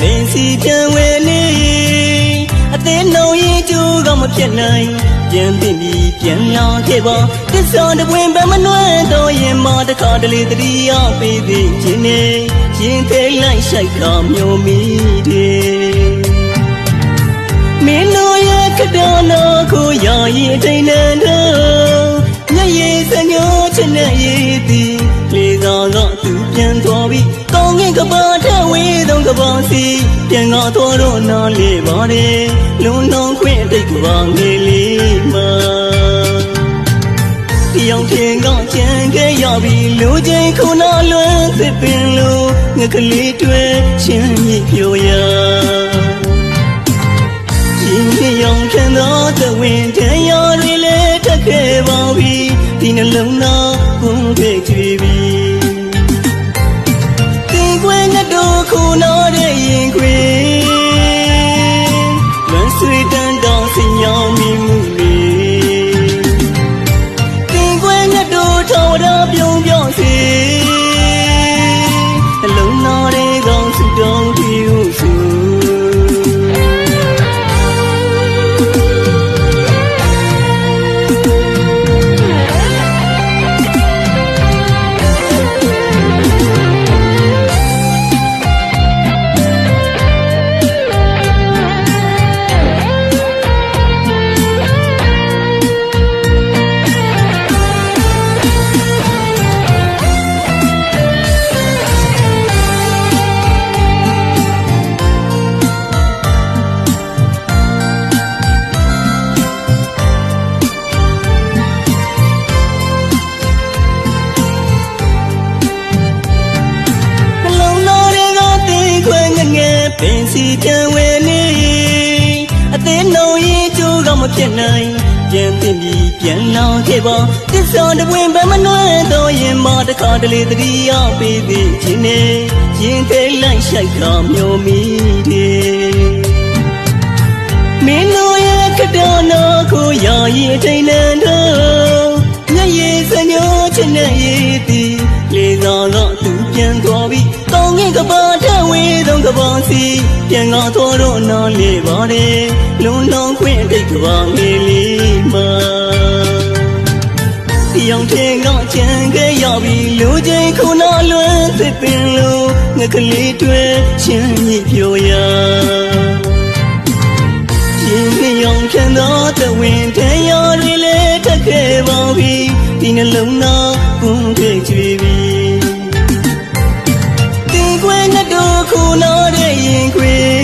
ပင်စီပြန်ဝဲနေအသေးနှုံရင်ကျိုးကမဖြစ်နိုင်ပြန်တင်ပြီးပြန်လာခဲ့ပါတစ္ဆာတပွင့်ပဲမနှွဲတော့ရင်မတခါတလေတတိယပေးသေးခြင်းနဲ့ရင်သေးလိုက်ရှိုက်ကမျိုးမိတယ်မင်းတို့ရဲ့ကတော်တော်ကိုရာရင်ထိန်နေတော့ညရေစညိုချင်တဲ့ရည်သည်လေသာကသူ ပြန်သွားပြီးကောင်းကင်ကပါထဝေးသုံးကပါစီပြန်ကားတော်တော့နားလေပါတယ်လွန်လုံးခွင့်တိတ်ကပါငယ်လေးမှာပြောင်းထင်ကကြံခဲ့ရပြီလူချင်းခုနလွမ်းသစ်ပင်လိုငကလေးတွေချင်းမြစ်ပြောရရင်ပြရောင်ခံသောသဝင်တရားတွေလည်းတက်ခဲ့ပါပြီဒီနှလုံးသားဘုံခဲ့ကြွေပြီ ခုနာတဲ့ရင်ခွေမဆွေတန်တောင်စင်ရောင်မိမှုလေတင်ခွေငတ်တို့ထော်တော်ပြုံးပြောင်းစေနှလုံးသားတွေကောင်းစုတောင်းကြည့်ဟုဆို ပင်စီပြန်ဝဲနေအသေးနှုံရင်ကျိုးကမဖြစ်နိုင်ပြန်တင်ပြီးပြန်လောင်ခဲ့ပါတစ္ဆာတပွင့်ပဲမနှွဲတော့ရင်မတခါတလေတတိယပေးသေးခြင်းနဲ့ရင်သေးလိုက်ရှိုက်ကမျိုးမိတယ်မင်းတို့ရဲ့ကတော်တော်ကိုရာရင်ထိန်နေတော့ညရေစညိုချင်တဲ့ရည်သည်လေသာကသူပြန်သွားပြီးကောင်းကင်ကပါ ထဝေးသုံးကပါစီပြန်ကားတော်တော့နားလေပါတယ်လွန်လောင်းခွင့်တိတ်ကပါငယ်လေးမှာရောင်တင်ကကြံခဲ့ရပြီလူချင်းခုနလွမ်းသစ်ပင်လိုငကလေးတွေချင်းမြစ်ပြောရရင်ပြရောင်ခံသောတဝင်းတရားတွေလည်းတက်ခဲ့ပါပြီဒီနှလုံးသားဘုံခဲ့ကြွေပြီ တင်ခွေနဲ့တို့ခုနာတဲ့ရင်ခွေ